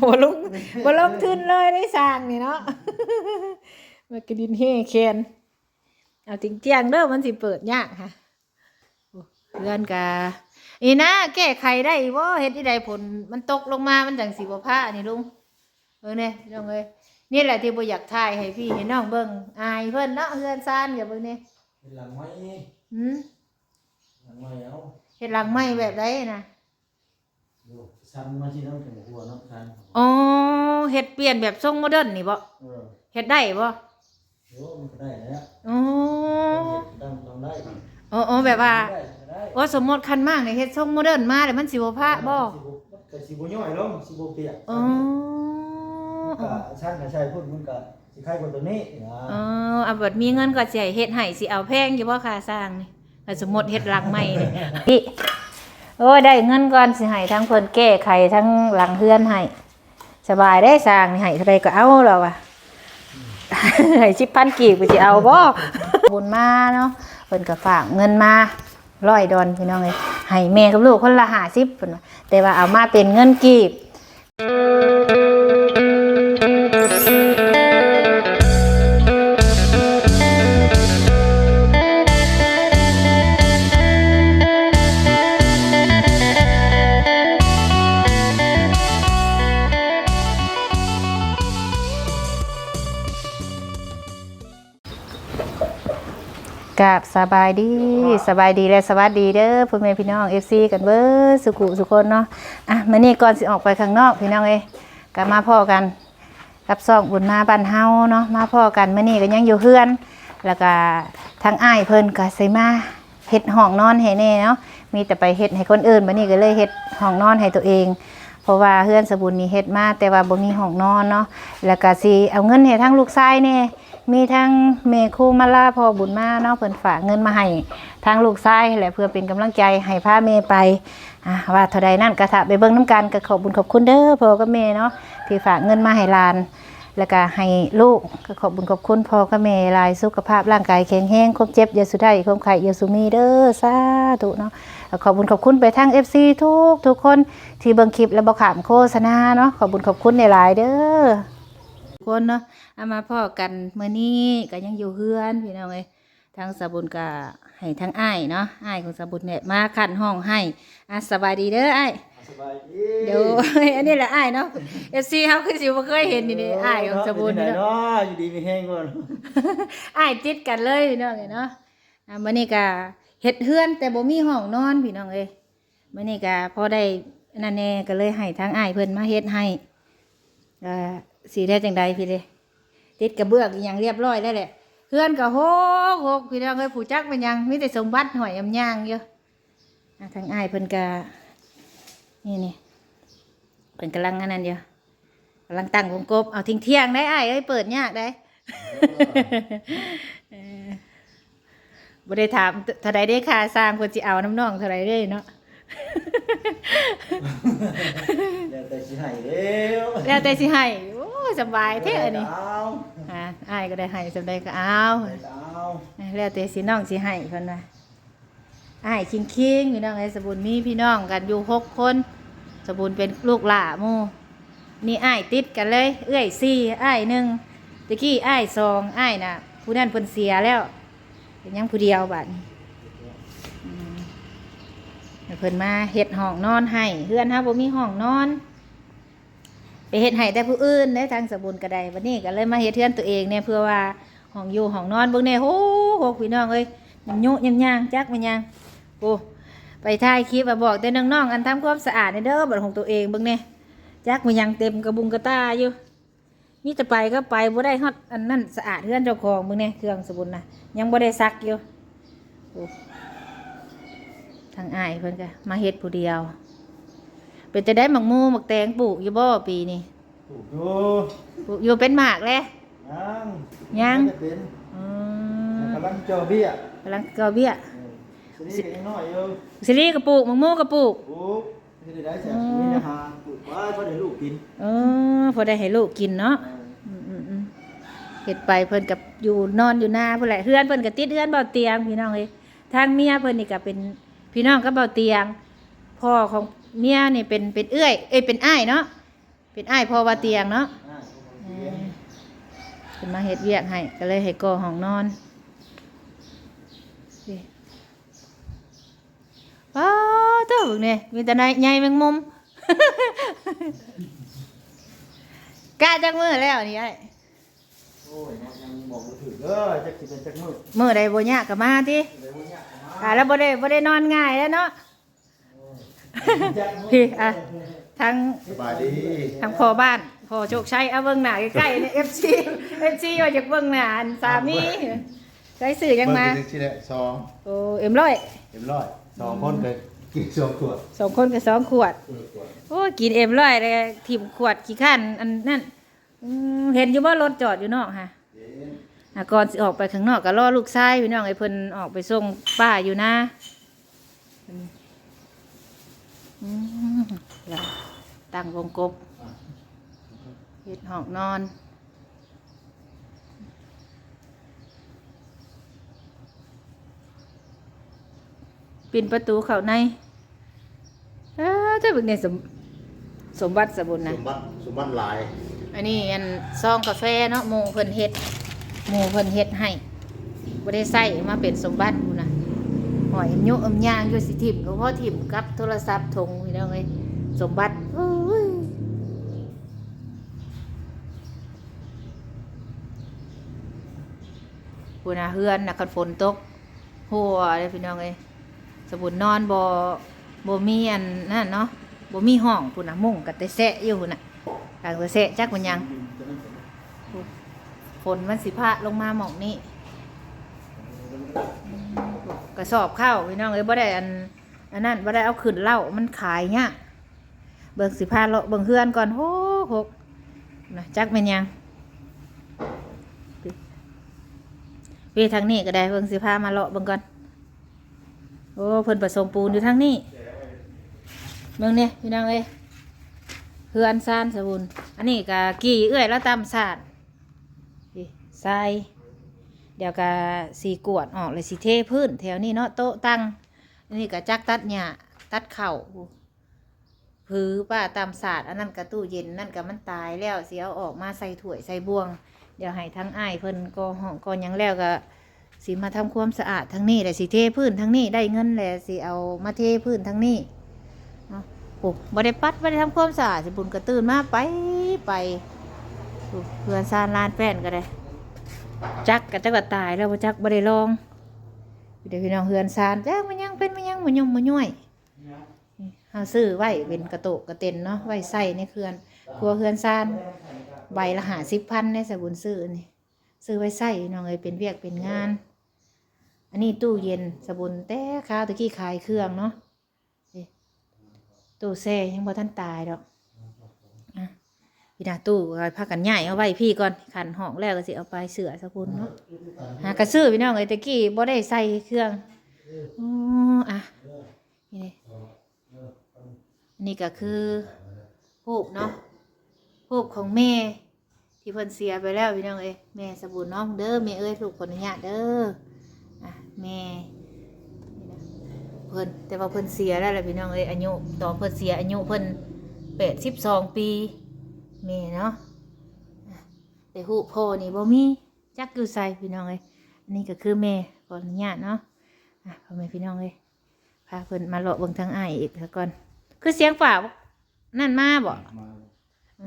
บ่ลงบ่ลงทุนเลยได้สร้างนี่เนาะมันก็ดินเฮแคนเอาจริงเจียงเด้อมันสิเปิดยากค่ะโอ้เพื่อนกะอีนะแก้ไขได้บ่เฮ็ดที่ใดผลมันตกลงมามันจังสิบ่พานี่ลุงเออเนี่ยพี่น้องเอ้ยนี่แหละที่บ่อยากถ่ายให้พี่ให้น้องเบิ่งอายเพิ่นเนาะเฮือนซ่านอย่าเบิ่งนี่เป็นหลังไม้หืมหลังไม้เอาเฮ็ดหลังไม้แบบใดนะ ดูซ้ำมาที่น้ำถึงหัวน้ำคันอ๋อเฮ็ดเปลี่ยนแบบทรงโมเดิร์นนี่บ่เออเฮ็ดได้บ่โอ้มันก็ได้แล้วอ๋อดำดำได้อ๋ออ๋อแบบว่าได้ได้ว่าสมมติคันมากนี่เฮ็ดทรงโมเดิร์นมาแล้วมันสิบ่พะบ่ก็สิบ่ย่อยลงสิบ่เปียกอ๋อก็ช่างกับชายพูดมันก็สิคล้ายคนตัวนี้นะอ๋อเอาบัดมีเงินก็สิให้เฮ็ดให้สิเอาแพงอยู่บ่ค่าสร้างนี่ถ้าสมมติเฮ็ดหลังใหม่นี่พี่ โอ้ยได้เงินก่อนสิให้ทั้งเพิ่นแก้ไขทั้งหลังเฮือนให้สบายได้สร้างให้เท่าใดก็เอาแล้ววะให้ชิปพันกีบไปสิเอาบ่บุญมาเนาะเพิ่นก็ฝากเงินมาร้อยดอนพี่น้องเลยให้แม่กับลูกคนละ50เพิ่นแต่ว่าเอามาเป็นเงินกีบ กับสบายดีสบายดีและสวัสดีเด้อพ่อแม่พี่น้อง FC กันเบิดสุขุสุคนเนาะอะมื้อนี้ก่อนสิออกไปข้างนอกพี่น้องเอ้ยก็มาพ่อกันกับซองบุญมาบ้านเฮาเนาะมาพ่อกันมื้อนี้ก็ยังอยู่เฮือน แล้วก็ทางอ้ายเพิ่นก็สิมาเฮ็ดห้องนอนให้แน่เนาะมีแต่ไปเฮ็ดให้คนอื่นมื้อนี้ก็เลยเฮ็ดห้องนอนให้ตัวเอง เพราะว่าเฮือนสบุญนี่เฮ็ดมาแต่ว่าบ่มีห้องนอนเนาะแล้วก็สิเอาเงินให้ทั้งลูกชายแน่ มีทั้งเมคูมาลาพอบุญมาเนาะเพิ่นฝากเงินมาให้ทางลูกชายแหละเพื่อเป็นกำลังใจให้พาเมไปอะว่าเท่าใดนั่นกระถาไปเบิ่งน้ำกันก็ขอบบุญขอบคุณเด้อพ่อกับแม่เนาะที่ฝากเงินมาให้ลาน แล้วก็ให้ลูกก็ขอบบุญขอบคุณพ่อกับแม่ลายสุขภาพร่างกายแข็งแรงครบเจ็บอย่าสุดท้ายคมไข่อย่าสุมีเด้อสาธุเนาะขอบบุญขอบคุณไปทั้ง FC ทุกทุกคนที่เบิ่งคลิปและบ่ขามโฆษณาเนาะขอบบุญขอบคุณในหลายเด้อคนเนาะ เอามาพ่อกันเมื่อนี้ก็ยังอยู่เฮือนพี่น้องเอ้ยทางสาบุญก็ให้ทั้งอ้ายเนาะอ้ายของสาบุญเนี่ยมาขันห้องให้อะสบายดีเด้ออ้ายสบายดีเดี๋ยวอันนี้แหละอ้ายเนาะเอฟซีเขาคือสิบ่เคยเห็นนี่นี่อ้ายของสาบุญเนาเนาะะอยู่ดีมีแห้งก่อนอ้ายติดกันเลยพี่น้องเอ้ยเนาะอะมื้อนี้ก็เฮ็ดเฮือนแต่บ่มีห้องนอนพี่น้องเอ้ยมื้อนี้ก็พอได้นั่นแน่ก็เลยให้ทางอ้ายเพิ่นมาเฮ็ดให้อ่าสิได้จังใดพี่เด้ ติดกระเบื้องอหยังเรียบร้อยแล้วแหละเฮือนก็โหกโหกพี่น้องเอ้ยผู้จักเป็นหยังมีแต่สมบัติหอยอำย่างอยู่อะทางอ้ายเพิ่นก็นี่นี่เพิ่นกำลังอันนั้นอยู่กำลังตั้งวงกบเอาทิ้งเที่ยงได้อ้ายเอ้ยเปิดยากได้เออบ่ได้ถามเท่าใดได้ค่าสร้างเพิ่นสิเอาน้ำน้องเท่าใดเด้เนาะเดี๋ยวแต่สิให้เด้วแล้วแต่สิให้โอ้ยสบายแท้อันนี้เอาอ่าอ้ายก็ได้ให้สำใดก็เอาเอาแล้วแต่สิน้องสิให้เพิ่นว่าอ้ายคิงคิงพี่น้องไอ้สบุญมีพี่น้องกันอยู่หกคน สบุญเป็นลูกหล่าหมู่นี่อ้ายติดกันเลย เอื้อยสี่อ้ายหนึ่งตะกี้อ้ายสองอ้ายน่ะ ผู้นั้นเพิ่นเสียแล้วเป็นยังผู้เดียวบัดนี้อืมแล้วเพิ่นมาเฮ็ดห้องนอนให้เฮือนฮะบ่มีห้องนอน ไปเฮ็ดให้แต่ผู้อื่นได้ทางสบุญก็ได้วันนี้ก็เลยมาเฮ็ดเฮือนตัวเองเนี่ยเพื่อว่าห้องอยู่ห้องนอนเบิ่งแน่โหโหพี่น้องเอ้ยยำยุยำย่างจักมันยังโอ้ไปถ่ายคลิปมาบอกแต่น้องๆอันทำความสะอาดในเด้อบัดของตัวเองเบิ่งแน่จักมันยังเต็มกระบุงกระตาอยู่มีแต่ไปก็ไปบ่ได้ฮอดอันนั้นสะอาดเฮือนเจ้าของเบิ่งแน่เครื่องสบุญน่ะยังบ่ได้ซักอยู่ทางอ้ายเพิ่นก็มาเฮ็ดผู้เดียว เป็นจะได้หมักมูหมักแตงปลูกอยู่บ่ปีนี้ถูกอยู่ปลูกอยู่เป็นหมากเลยยังยังไม่ได้เป็นอืมกำลังเจอเบี้ยกำลังกอเบี้ยสิเล็กน้อยอยู่สิรีกระปลูกหมักมูกระปลูกปลูกที่ได้แสบมีนะฮะปลูกไว้เพราะเดี๋ยวลูกกินเออพอได้ให้ลูกกินเนาะอืมอืมอืมเฮ็ดไปเพิ่นกับอยู่นอนอยู่หน้าเพิ่นแหละเฮือนเพิ่นก็ติดเฮือนเบาเตียงพี่น้องเอ้ยทางเมียเพิ่นนี่ก็เป็นพี่น้องกับเบาเตียง พ่อของ เมียนี่เป็นเป็นเอื้อย เอ้ยเป็นอ้ายเนาะเป็นเป็นอ้ายพ่อว่าเตียงเนาะอ่าเออขึ้นมาเฮ็ดเวียกให้ก็เลยให้ก่อห้องนอนนี่ว้าวเจ้าเบิ่งนี่มีแต่นายใหญ่แมงมุมกะจักมือแล้วนี่ไอ้โอ้ยเนาะยังบอกบ่ถึงเด้อจักสิเป็นจักมื้อมือใดบ่ยากก็มาติเลยบ่ยากมาอ่าแล้วบ่ได้บ่ได้นอนง่ายแล้วเนาะจักมื้ พี่อะทั้งสบายดีทั้งพ่อบ้านพ่อโชคชัยเอาเบิ่งหน้าใกล้ๆนี่ FC FC ว่าจากเบิ่งหน้าอันสามีใช้สื่อยังมาเบิ่งที่แหละสองโอ้เอ็มร้อยเอ็มร้อยสองคนก็กินสองขวดสองคนกับสองขวดเออขวดโอ้ยกินเอ็มร้อยเลยทิมขวดกี่ขั้นอันนั่นอืมเห็นอยู่ว่ารถจอดอยู่นอกค่ะเอ๊ะอะก่อนสิออกไปข้างนอกก็รอลูกชายพี่น้องไอ้เพิ่นออกไปส่งป้าอยู่นะ อืมแล้วตั้งวงกบเฮ็ดห้องนอน ปินประตูเข้าในเอ้อเจ้าเบึกเนี่ยสมสมบัติสมบุญสนะมบัติสมบัติหลาย อันนี้อันซองกาแฟเนาะหมูเพิ่นเฮ็ดหมูเพิ่นเฮ็ดให้บ่ได้ใส่มาเป็นสมบัติพุ่นน่ะห อยอมโยอมยางอยู่สิทิมก็พอทิมกับโทรศัพท์ทงพี่น้องเอ้ยสมบัติโอ้ยพุ่นะเฮือนนะคันฝนตกหัวเลยพี่น้องเอ้ยสมุนนอนบ่บ่มีอันนั่นเนาะบมีห้องพุ่นะมุ้งก็แต่แซะอยู่น่ะทางเสะจักมันยังฝนมันสิพะลงมาหมองนี่ กระสอบข้าวพี่น้องเอ้ยบ่ได้อันอันนั้นบ่ได้เอาขึ้นเหล้ามันขายเนี่ยากเบิ่งสิพาเลาะเบิ่งเฮือนก่อนโหหกนะจักเป็นยังพี่ทางนี้ก็ได้เบิ่งสิพามาเลาะเบิ่งก่อนโอ้เพิ่นผสมปูนอยู่ทางนี้เบิ่งเนี่ยพี่น้องเอ้ยเฮือนซานสบุนอันนี้ก็กี่เอื้อยแล้วตามศาสตร์นี่ทราย เดี๋ยวก็สีกวดออกเลยสีเทพื้นแถวนี้เนาะโต๊ะตั้งนนี้ก็จักตัดหญ้าตัดเข่าผือป้าตามศาสตร์อันนั้นก็ตู้เย็นนั่นก็มันตายแล้วเสียเอาออกมาใส่ถ้วยใส่บ่วง เดี๋ยวให้ทั้งอ้ายเพิ่นก็ห้องก็หยังแล้วก็สิมาทำความสะอาดทั้งนี้แหละสิเทพื้นทั้งนี้ได้เงินแหละสิเอามาเทพื้นทั้งนี้โอ้บ่ได้ปัดบ่ได้ทำความสะอาดสิบุญก็ตื่นมาไปไปเพื่อนซานลานแป้นก็ได้ จักก็จักก็ตายแล้วบ่จักบ่ได้ลองเดี๋ยวพี่น้องเฮือนซานจักมันยังเป็นมันยังมันยงมันย่อยเฮาซื้อไว้เป็นกระโตกกระเต็นเนาะไว้ใส่ในเคือนครัวเฮือนซานใบละ50,000ในสบุญซื้อนี่ซื้อไว้ใส่น้องเอ้ยเป็นเวียกเป็นงาน อันนี้ตู้เย็นสบุญแต่ข้าวตะกี้ขายเครื่องเนาะตู้แซ่ยังบ่ทันตายดอก พี่นาตู้เอาพากันใหญ่เอาไว้พี่ก่อนขันห้องแล้วก็สิเอาไปเสือสักคนเนาะหากระซื้อพี่น้องเอ้ยตะกี้บ่ได้ใส่เครื่องอ๋ออะนี่นนี้ก็คือรูปเนาะรูปของแม่ที่เพิ่นเสียไปแล้วพี่น้องเอ้ยแม่สบู่น้องเด้อแม่เอ้ยลูกคนนุญาตเด้ออะแม่เพิ่นแต่ว่าเพิ่นเสียแล้วแหละพี่น้องเอ้ยอายุตอนเพิ่นเสียอายุเพิ่นแปดสิบสองปี แม่เนาะอะแต่หูพ่อนี่บ่มีจักอยู่ใส่พี่น้องเอ้ยอันนี้ก็คือแม่ขออนุญาตเนาะอะพ่อแม่พี่น้องเอ้ยพาเพิ่นมาเลาะเบิ่งทางอ้ายอีกซะก่อน คือเสียงฝ่านั่นมาบ่มาอื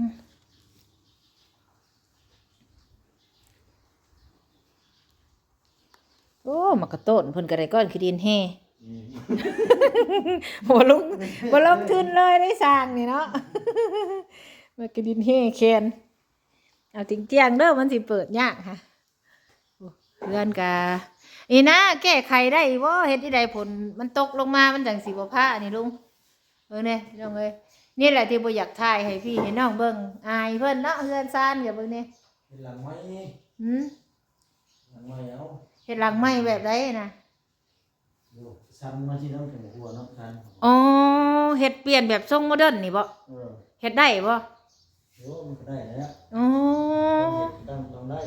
มโอ้มากระโต้นเพิ่นก็ได้ก้อนขี้ดินแห่บ่ลงบ่ลงทุนเลยได้สร้างนี่เนาะ มันกระดินเฮแคนเอาจริงเจียงๆเด้อมันสิเปิดยากค่ะโอ้เพื่อนกาอีนะแก้ไขได้บ่เฮ็ดที่ใดผลมันตกลงมามันจังสิบ่พานี่ลุงเออเนี่ยพี่น้องเอ้ยนี่แหละที่บ่อยากถ่ายให้พี่ให้น้องเบิ่งอายเพิ่นเนาะเฮือนซ่านอย่าเบิ่งนี่เป็นหลังไม้หืมหลังไม้เอาเฮ็ดหลังไม้แบบใดน่ะดูซ้ำมาที่น้ำถึงหัวเนาะซันอ๋อเฮ็ดเปลี่ยนแบบทรงโมเดิร์นนี่บ่เออเฮ็ดได้บ่ โอ้มันก็ได้แล้วอ๋อต้องต้องได้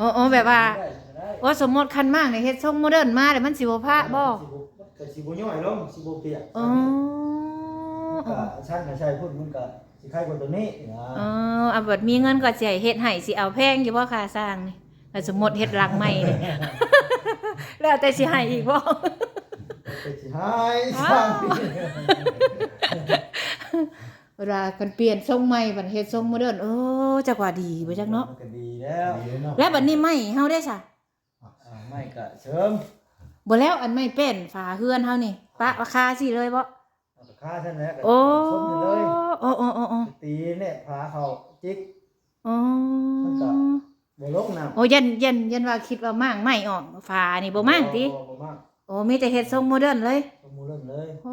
อ๋ออ๋อแบบว่าได้ได้ว่าสมมติคันมากเนี่ยเฮ็ดทรงโมเดิร์นมาแต่มันสิบ่พระบ่สิก็สิบ่ย่อยลงสิบ่เปียกอ๋อก็ช่างกับชายพูดมันก็สิใครกว่าตัวนี้นะเออเอาบัดมีเงินก็สิให้เฮ็ดให้สิเอาแพงอยู่บ่ค่าสร้างนี่แล้วสมมุติเฮ็ดหลังใหม่นี่แล้วแต่สิให้อีกบ่ไปสิให้สร้างปี เวลากันเปลี่ยนทรงใหม่บัดเฮ็ดทรงโมเดิร์นเออจักว่าดีบ่จักเนาะมันก็ดีแล้วดีเนาะแล้วบัดนี้ใหม่เฮาได้ซะอ่าไม่ก็เสริมบ่แล้วอันไม่เป็นฝาเฮือนเฮานี่ปะราคาสิเลยบ่เอาก็ค่าเท่านั้นแหละโอ้ชนอยู่เลยโอ้โอ้โอ้โอ้ตีเนี่ยพาเขาจิกโอ้มันก็บ่ลงน้ำโอ้ยันยันยันว่าคิดว่ามั่งไม่ออกฝานี่บ่มั่งติบ่บ่มั่งโอ้มีแต่เฮ็ดทรงโมเดิร์นเลยบ่มูเรื่องเลยโอ้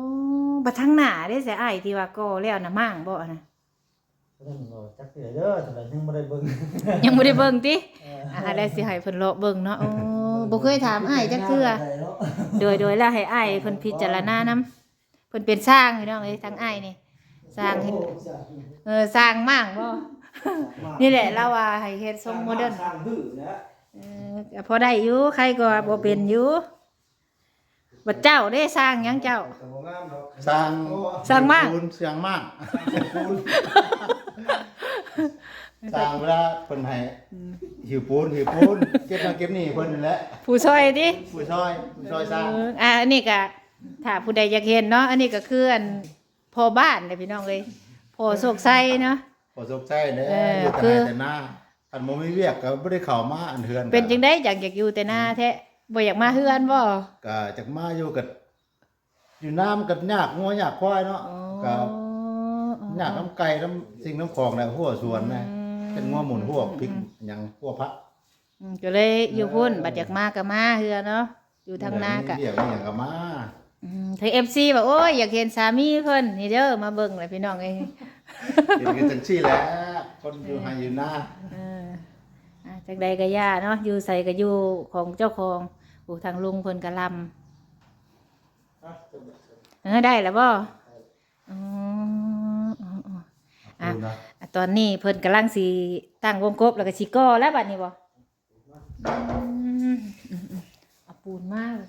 บัดทางหน้าเด้เสียอ้ายที่ว่าก่อแล้วน่ะมั่งบ่นะเรื่องบ่จักเทื่อเด้อแต่ยังบ่ได้เบิ่งยังบ่ได้เบิ่งติเอออ่าแล้วสิให้เพิ่นเลาะเบิ่งเนาะโอ้บ่เคยถามอ้ายจักเทื่อได้เนาะโดยโดยแล้วให้อ้ายเพิ่นพิจารณานำเพิ่นเป็นสร้างพี่น้องเอ้ยทั้งอ้ายนี่สร้างเฮ็ดโอ้สร้างเออสร้างมั่งบ่นี่แหละเราว่าให้เฮ็ดทรงโมเดิร์นสร้างดื้อนะเออก็พอได้อยู่ใครก็บ่เป็นอยู่ บัดเจ้าได้สร้างหยังเจ้า แต่บ่งามดอกสร้างสร้างมาก ปูนสร้างมากปูนสร้างเวลาเพิ่นให้หิวปูนหิวปูนเก็บนั่นเก็บนี่เพิ่นนั่นแหละผู้ช่วยดิผู้ช่วยผู้ช่วยสร้างเอออะอันนี้ก็ถ้าผู้ใดอยากเห็นเนาะอันนี้ก็คืออันพ่อบ้านเด้อพี่น้องเอ้ยพ่อโศกไส้เนาะ ขอสกใจเด้อเอออยู่แต่คือ ไหนแต่หน้าอันบ่มีเวียกก็บ่ได้เข้ามาอันเฮือนเป็นจังได๋อยากอยากอยู่แต่หน้าแท้ บ่อยากมาเฮือนบ่ ก็จักมาอยู่กับอยู่น้ำกับยากงัวยากควายเนาะก็ยากน้ำไก่น้ำสิ่งน้ำของน่ะหัวสวนนะเป็นงัวหมุนหัวพริกหยังหัวพระอืมก็เลยอยู่พุ่นบัดอยากมาก็มาเฮือนเนาะอยู่ทางหน้าก็เรียกว่าหยังก็มาอืมถึง FC บอกโอ้ยอยากเห็นสามีเพิ่นนี่เด้อมาเบิ่งเลยพี่น้องเอ้ยเห็นกันจังซี่แหละคนอยู่ให้อยู่หน้า เอออะจากใดก็ย่าเนาะอยู่ใส่ก็อยู่ของเจ้าของ โอ้ทางลุงเพิ่นก็ลำเออได้แล้วบ่อืมอืมอืมอะดูนะอะตอนนี้เพิ่นกำลังสิตั้งวงกบแล้วก็สิก่อแล้วบัดนี้บ่อืมอืมอืมเอาปูนมาเลย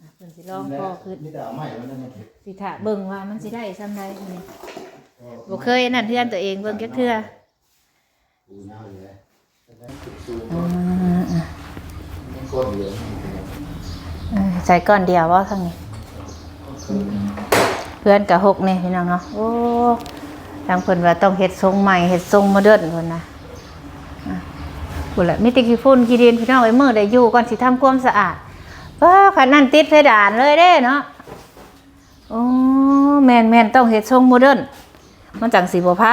อะเพิ่นสิลองก่อขึ้นมีแต่เอาไม้มันนั่นมาเก็บสิถาเบิ่งว่ามันสิได้ซำใดนี่บ่เคยนั่นเทือนตัวเองเบิ่งจักเทื่อปูยาวอยู่เลยอืมอืมมันก้นเหลืองเออ ใส่ก้อนเดียวบ่าทางนี้ เพื่อนก็หกนี่พี่น้องเนาะโอ้ทางเพิ่นว่าต้องเฮ็ดทรงใหม่เฮ็ดทรงโมเดิร์นเพิ่นนะอะพุ่นละมีแต่ขี้ฝุ่นขี้ดินพี่น้องไอ้มือได้อยู่ก่อนสิทำความสะอาดเออคันนั้นติดเพดานเลยเด้เนาะโอ้แมนแมนต้องเฮ็ดทรงโมเดิร์นมันจังสิบ่พระ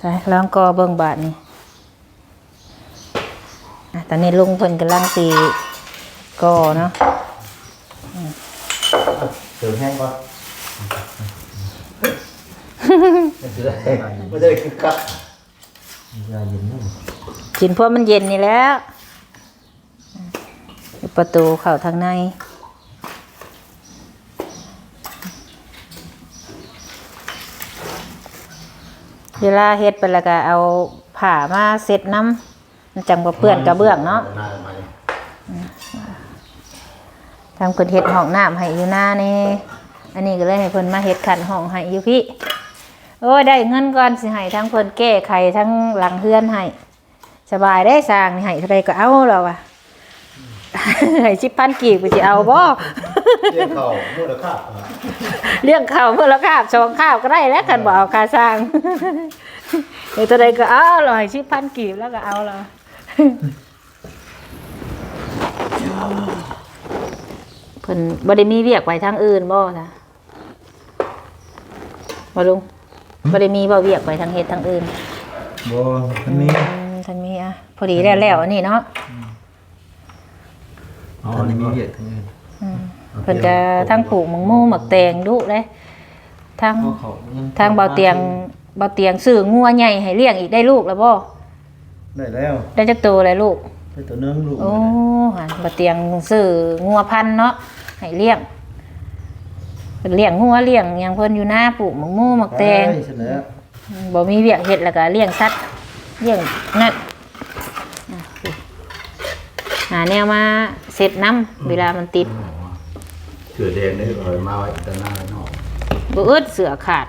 ใช่ลองกอเบิ่งบาดนี้อะตอนนี้ลุงเพิ่นกำลังสิ กอเนาะเติมแห้งก่อนมันจะได้มันจะได้คึกคักยาเย็นนู่นกินเพราะมันเย็นนี่แหล้วประตูเข้าทางใน เวลาเฮ็ดไปแล้วก็เอาผ้ามาเซ็ดน้ำมันจังบ่เปื้อนกระเบื้องเนาะ หน้ามาเลย ทางเพิ่นเฮ็ดห้องน้ำให้อยู่หน้านี่อันนี้ก็เลยให้เพิ่นมาเฮ็ดขันห้องให้อยู่พี่โอ้ยได้เงินก่อนสิให้ทั้งเพิ่นแก้ไขทั้งหลังเฮือนให้สบายได้สร้างนี่ให้เท่าใดก็เอาแล้วว่ะให้สิบพันกีบไปสิเอาบ่เรียกเขามูลค่าอะเลี้ยงข้าวเมื่อละข้าวสองข้าวก็ได้แล้วกันบ่เอาค่าสร้างเดี๋ยวตัวใดก็เอาเราให้สิบพันกีบแล้วก็เอาเราเพิ่นบ่ได้มีเวียกไว้ทางอื่นบ่จ้ะบ่ลุงบ่ได้มีบ่เวียกไว้ทางเฮ็ดทางอื่นบ่มันมีอืมทางนี้อะพอดีแล้วแล้วอันนี้เนาะอ๋อนี่มีเหตุทั้งนั้นอืมเพิ่นก็ทั้งปลูกหมังมูหมักแตงดุเด้ทั้งเขาเขายังทางเบาเตียงเบาเตียงซื้องัวใหญ่ให้เลี้ยงอีกได้ลูกแล้วบ่ได้แล้วได้จักโตเลยลูก ได้ตัวหนึงลูกโอ้หันเบาเตียงซื้องัวพันธุ์เนาะ ให้เลี้ยงเพิ่นเลี้ยงงัวเลี้ยงหยังเพิ่นอยู่หน้าปลูกหมังมูหมักแตงได้เสร็จแล้วบ่มีเวียกเฮ็ดแล้วก็เลี้ยงสัตว์เลี้ยงนั่นอะหาแนวมาเสร็จน้ำเวลามันติดเสือแดงนี่ลอยมาไว้ด้านหน้าแล้วเนาะบ่อึดเสือขาด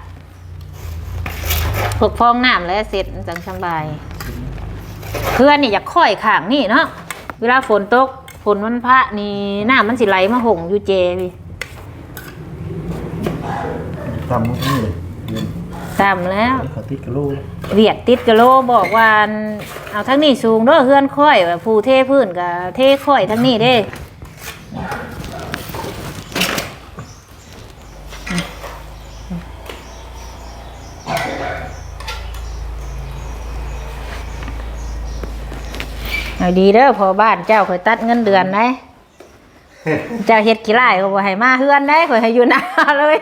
พวกฟองน้ำแล้วเสร็จจังสำบายเพื่อนนี่อยากค่อยข้างนี่เนาะเวลาฝนตก ฝนมันพระนี่น้ำมันสิไหลมาหงอยู่เจพี่ทำมุกนี่เลยเรียนตามแล้วเขาติดกระโหลกเวียดติดกะโลบอกว่าอันเอาทั้งนี้สูงเด้อเฮือนค่อยว่าผู้เทพื้นกับเทค่อยทั้งนี้เด้ เอาดีเด้อพอบ้านเจ้าคอยตัดเงินเดือนได้เจ้าเฮ็ดกี่ไร่ก็บ่ให้มาเฮือนได้คอยให้อยู่หน้าเลย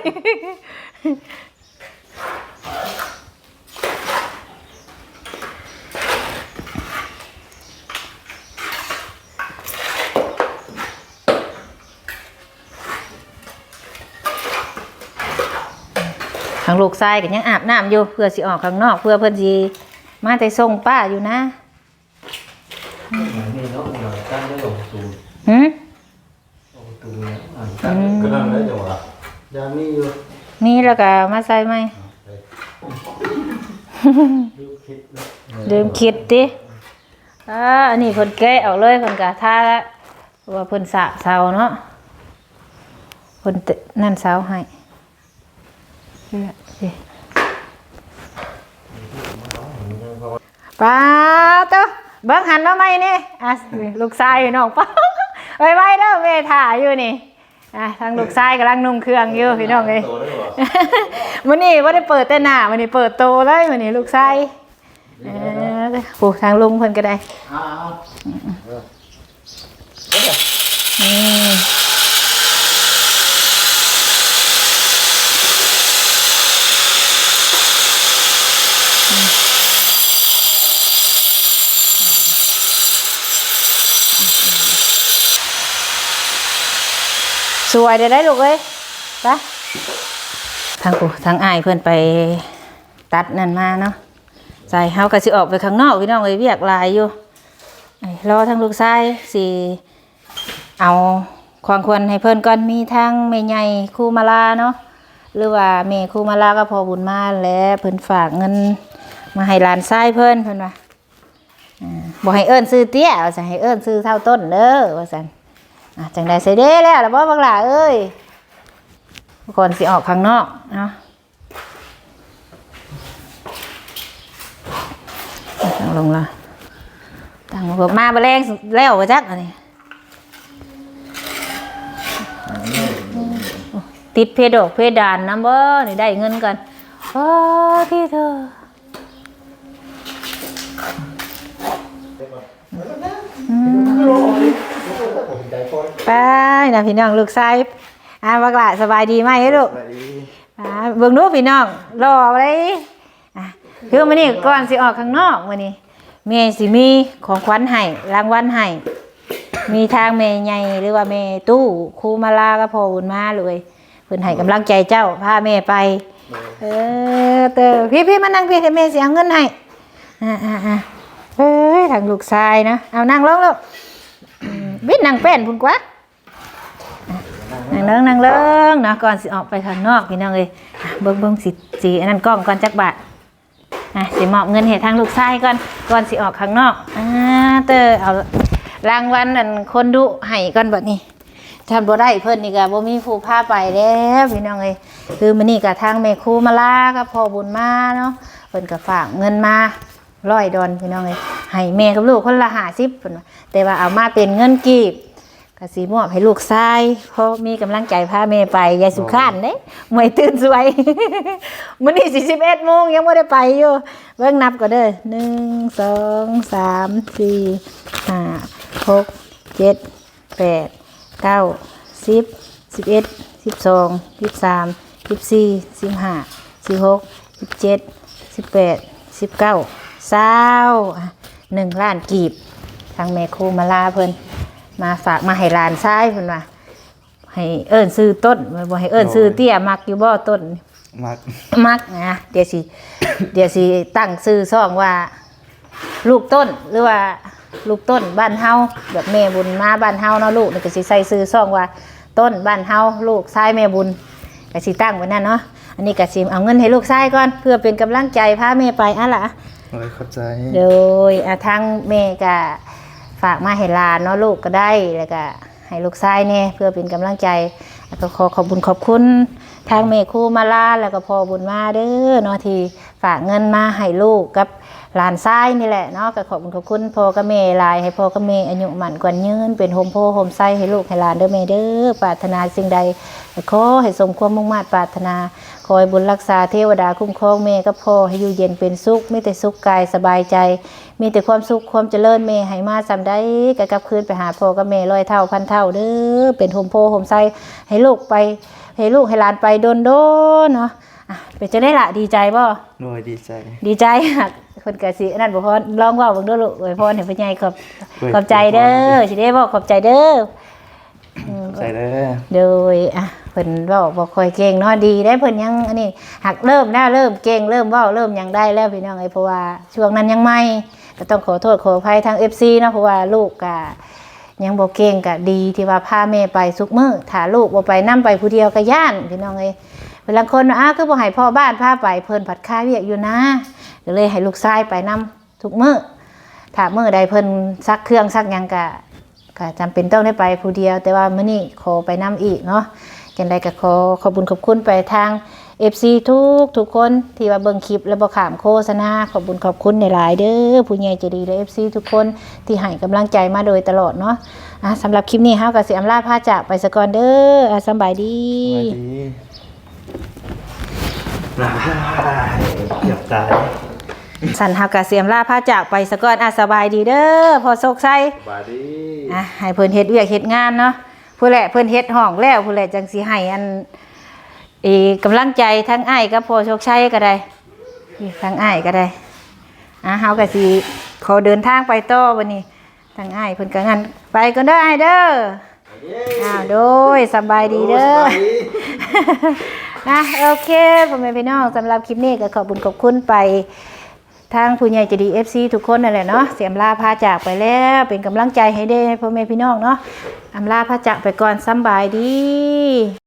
ทางลูกชายก็ยังอาบน้ำอยู่เพื่อสิออกข้างนอก เพื่อเพิ่นสิมาแต่ส่งป้าอยู่นะ นี่เนาะหลังตั้งได้ลงตู หึลงตูเนี่ยอ่านตั้งก็นั่นได้จังหวะยามนี้อยู่นี่แล้วก็มาใส่ไหมดูคิดนะลืมคิดติอ่าอันนี้เพิ่นแกะออกเลยเพิ่นก็ทาว่าเพิ่นสะเซาเนาะเพิ่นเตนั่นเซาให้เนี่ยสิป้าเต้าเบิ่งหันมาใหม่นี่อะลูกชายอยู่น้องป้า ไว้ไว้เด้อแม่ถ่าอยู่นี่อะทางลูกชายกำลังนุ่งเครื่องอยู่พี่น้องเอ้ยโตได้บ่วันนี้ว่าได้เปิดแต่หน้าวันนี้เปิดโตเลยวันนี้ลูกชายเออโอ้ทางลุงเพิ่นก็ได้อ้าวอืมสวยได้ได้ลูกเอ้ยไปทางกูทางอายเพื่อนไปตัดนั่นมาเนาะใส่เฮาก็สิออกไปข้างนอกพี่น้องเอ้ยเวียกลายอยู่รอทางลูกชายสิเอาความควรให้เพิ่นก่อนมีทางแม่ใหญ่ครูมาลาเนาะหรือว่าแม่ครูมาลาก็พอบุญมาแล้วเพิ่นฝากเงินมาให้หลานชายเพิ่นเพิ่นว่าอ่าบ่ให้เอิ้นซื้อเตี้ยว่าซั่นให้เอิ้นซื้อเท่าต้นเด้อว่าซั่น จังได้ใส่เด้แล้วล่ะบ่บักหล่าเอ้ยก่อนสิออกข้างนอกเนาะตั้งลงละตั้งลงมาแมลงแล้วว่าจักอันนี้ติดเพดอกเพดานน้ำบ่นี่ได้เงินกันโอ้ที่เธอ ใจคอไปนะพี่น้องลูกชายอ่าบักล่าสบายดีไหมลูกไปดีอ่าเบิ่งดูพี่น้องรออะไรอะคือมื้อนี้ก่อนสิออกข้างนอกมื้อนี้แม่สิมีของขวัญให้รางวัลให้มีทางแม่ใหญ่หรือว่าแม่ตู้ครูมาลาก็พอบุญมาเลยเพิ่นให้กำลังใจเจ้าพาแม่ไป เออเตอพี่พี่มานั่งพี่ให้แม่สิเอาเงินให้อ่าอ่าอ่าเฮ้ยทางลูกชายนะเอานั่งลงลูก อืมบิดนั่งแป้นพุ่นกว่านั่งเลิงนั่งเลิงนะก่อนสิออกไปข้างนอกพี่น้องเลยเบิ้งเบิ้งสิสีอันนั้นกล้องก่อนจักบาทอะสิมอบเงินให้ทางลูกชายก่อนก่อนสิออกข้างนอกอ่าเตอเอารางวัลนั่นคนดุให้ก่อนบัดนี้ท่านบ่ได้เพิ่นนี่ก็บ่มีผู้พาไปแล้วพี่น้องเอ้ยคือมื้อนี้ก็ทางแม่ครูมาลาก็พ่อบุญมาเนาะเพิ่นก็ฝากเงินมาร้อยดอนพี่น้องเอ้ย ให้แม่กับลูกคนละ50เพิ่นแต่ว่าเอามาเป็นเงินกีบกสีมอบให้ลูกชายเพราะมีกำลังใจพาแม่ไปยายสุขานเด้มวยตื่นสวยมื้อนี้สี่สิบเอ็ดโมงยังไม่ได้ไปอยู่เบิ่งนับก็เด้อหนึ่งสองสามสี่ห้าหกเจ็ดแปดเก้าสิบสิบเอ็ดสิบสองสิบสามสิบสี่สิบห้าสิบหกสิบเจ็ดสิบแปดสิบเก้าเศร้า หนึ่งล้านกีบ ทางแม่ครูมาลาเพิ่นมาฝากมาให้หลานชายเพิ่นว่าให้เอิ้นซื้อต้นบ่ให้เอิ้นซื้อเตี้ยมักอยู่บ่ต้นมากมักนะเดี๋ยวสิเดี๋ยวสิตั้งซื้อซ่องว่า ลูกต้นหรือว่าลูกต้นบ้านเฮาแบบแม่บุญมาบ้านเฮาเนาะลูกนี่ก็สิใส่ซื้อซ่องว่า ต้นบ้านเฮาลูกชายแม่บุญก็สิตั้งไว้นั่นเนาะอันนี้ก็สิเอาเงินให้ลูกชายก่อนเพื่อเป็นกำลังใจพาแม่ไปอะล่ะ โอ้ยเข้าใจโดยอะทางแม่ก็ฝากมาให้หลานเนาะลูกก็ได้แล้วก็ให้ลูกชายเนี่ยเพื่อเป็นกำลังใจแล้วก็ขอขอบคุญขอบคุณทางแม่ครูมาลาแล้วก็พอบุญมาเด้อเนาะที่ฝากเงินมาให้ลูกกับ หลานชายนี่แหละเนาะก็ขอบคุณขอบคุณพ่อกับแม่หลาย ให้พ่อกับแม่อายุหมันกว่ายืนเป็นโฮมโพโฮมไซให้ลูกให้หลานเด้อแม่เด้อปรารถนาสิ่งใดก็ขอให้สมความมุ่งมั่นปรารถนาคอยบุญรักษาเทวดาคุ้มครองแม่กับพ่อให้อยู่เย็นเป็นสุขมีแต่สุขกายสบายใจ มีแต่ความสุขความเจริญแม่ให้มาสำได้ก็กลับคืนไปหาพ่อกับแม่ร้อยเท่าพันเท่าเด้อเป็นโฮมโพโฮมไซให้ลูกไปให้ลูกให้หลานไปโดนโดนๆเนาะอะเป็นจะได้ละดีใจบ่หน่วยดีใจ ดีใจ หักคนกะสิอันนั่นบ่พอลองเว่าเบิ่งเด้อลูกอวยพรให้พ่อใหญ่ขอบอวยพรขอบใจเด้อสิได้บ่ขอบใจเด้ออืมใจเด้อโดยอะเพิ่นเว้าบ่ค่อยเก่งเนาะดีได้เพิ่นยังอันนี้หักเริ่มแล้วเริ่มเก่งเริ่มเว้าเริ่มหยังได้แล้วพี่น้องเอ้ยเพราะว่าช่วงนั้นยังใหม่ก็ต้องขอโทษขออภัยทาง FC เนาะเพราะว่าลูกก็ยังบ่เก่งก็ดีที่ว่าพาแม่ไปสุกมื้อถ้าลูกบ่ไปนํไปผู้เดียวก็ย่านพี่น้องเอ้ยเวลาคนอ้าคือบ่ให้พ่อบ้านพาไปเพิ่นผัดค่าเวียกอยู่นะ ก็เลยให้ลูกชายไปนํทุกมื้อถ้ามื้อใดเพิ่นซักเครื่องซักหยังก็ก็จำเป็นต้องได้ไปผู้เดียว แต่ว่ามื้อนี้ขอไปนํอีกเนาะจังใดก็ขอขอบคุญขอบคุณไปทาง FC ทุกทุกคนที่ว่าเบิ่งคลิปและบ่ขามโฆษณาขอบคุญขอบคุณในหลายๆเด้อผู้ใหญ่ใจดีและ FC ทุกคนที่ให้กำลังใจมาโดยตลอดเนาะอะสำหรับคลิปนี้เฮาก็สิอำลาพาจากไปซะก่อนเด้ออะสำบายดีสวัสดีหลังเกือบตาย สันเฮาก็สิอำลาพาจากไปซะก่อนอะสบายดีเด้อพอโชคชัยสวัสดีอะให้เพิ่นเฮ็ดเวียกเฮ็ดงานเนาะผู้แหละเพิ่นเฮ็ดห้องแล้วผู้แหละจังสิให้อันเออกำลังใจทั้งอ้ายกับพ่อโชคชัยก็ได้นี่ทั้งอ้ายก็ได้อะเฮาก็สิขอเดินทางไปต่อวันนี้ทั้งอ้ายเพิ่นก็งั้นไปก่อนเด้ออ้ายเด้ออ้าวโดยสบายดีเด้อนะโอเคพ่อแม่พี่น้องสำหรับคลิปนี้ก็ขอบคุญขอบคุณไป ทางผู้ใหญ่จะดี FC ทุกคนนั่นแหละเนาะเสียมลาพาจากไปแล้ว เป็นกำลังใจให้ได้ให้พ่อแม่พี่น้องเนาะอำลาพาจากไปก่อนสำบายดี